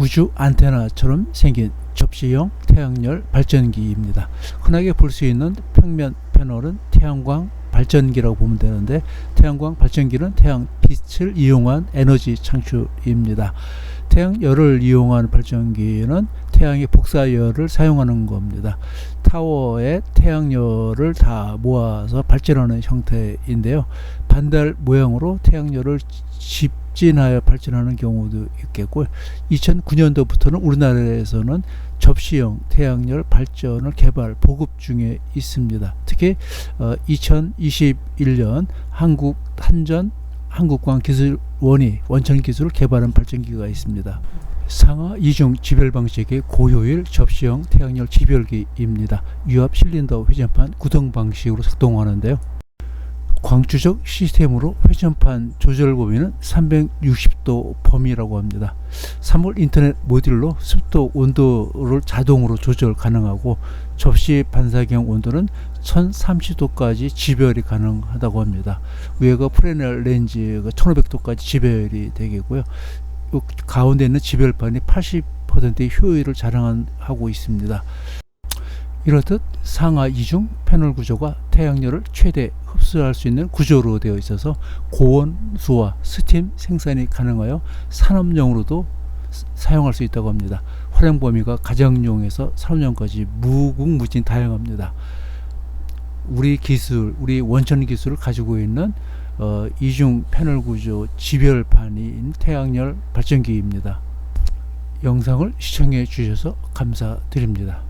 우주 안테나처럼 생긴 접시형 태양열 발전기입니다. 흔하게 볼 수 있는 평면 패널은 태양광 발전기라고 보면 되는데 태양광 발전기는 태양 빛을 이용한 에너지 창출입니다. 태양열을 이용한 발전기는 태양의 복사열을 사용하는 겁니다. 타워에 태양열을 다 모아서 발전하는 형태인데요. 반달 모양으로 태양열을 집 진하여 발전하는 경우도 있겠고 2009년도부터는 우리나라에서는 접시형 태양열 발전을 개발 보급 중에 있습니다. 특히 어, 2021년 한국 한전 한국광기술원이 원천 기술을 개발한 발전기가 있습니다. 상하 이중 지별 방식의 고효율 접시형 태양열 지별기입니다. 유압 실린더 회전판 구동 방식으로 작동하는데요. 광주적 시스템으로 회전판 조절 범위는 360도 범위라고 합니다. 3월 인터넷 모듈로 습도 온도를 자동으로 조절 가능하고 접시 반사경 온도는 1030도까지 지별이 가능하다고 합니다. 위에가 프레넬 렌즈가 1500도까지 지별이 되겠고요. 요 가운데 있는 지별판이 80%의 효율을 자랑하고 있습니다. 이렇듯 상하 이중 패널 구조가 태양열을 최대 흡수할 수 있는 구조로 되어 있어서 고온수와 스팀 생산이 가능하여 산업용으로도 스- 사용할 수 있다고 합니다. 활용 범위가 가정용에서 산업용까지 무궁무진 다양합니다. 우리 기술, 우리 원천 기술을 가지고 있는 어, 이중 패널 구조 지별판인 태양열 발전기입니다. 영상을 시청해 주셔서 감사드립니다.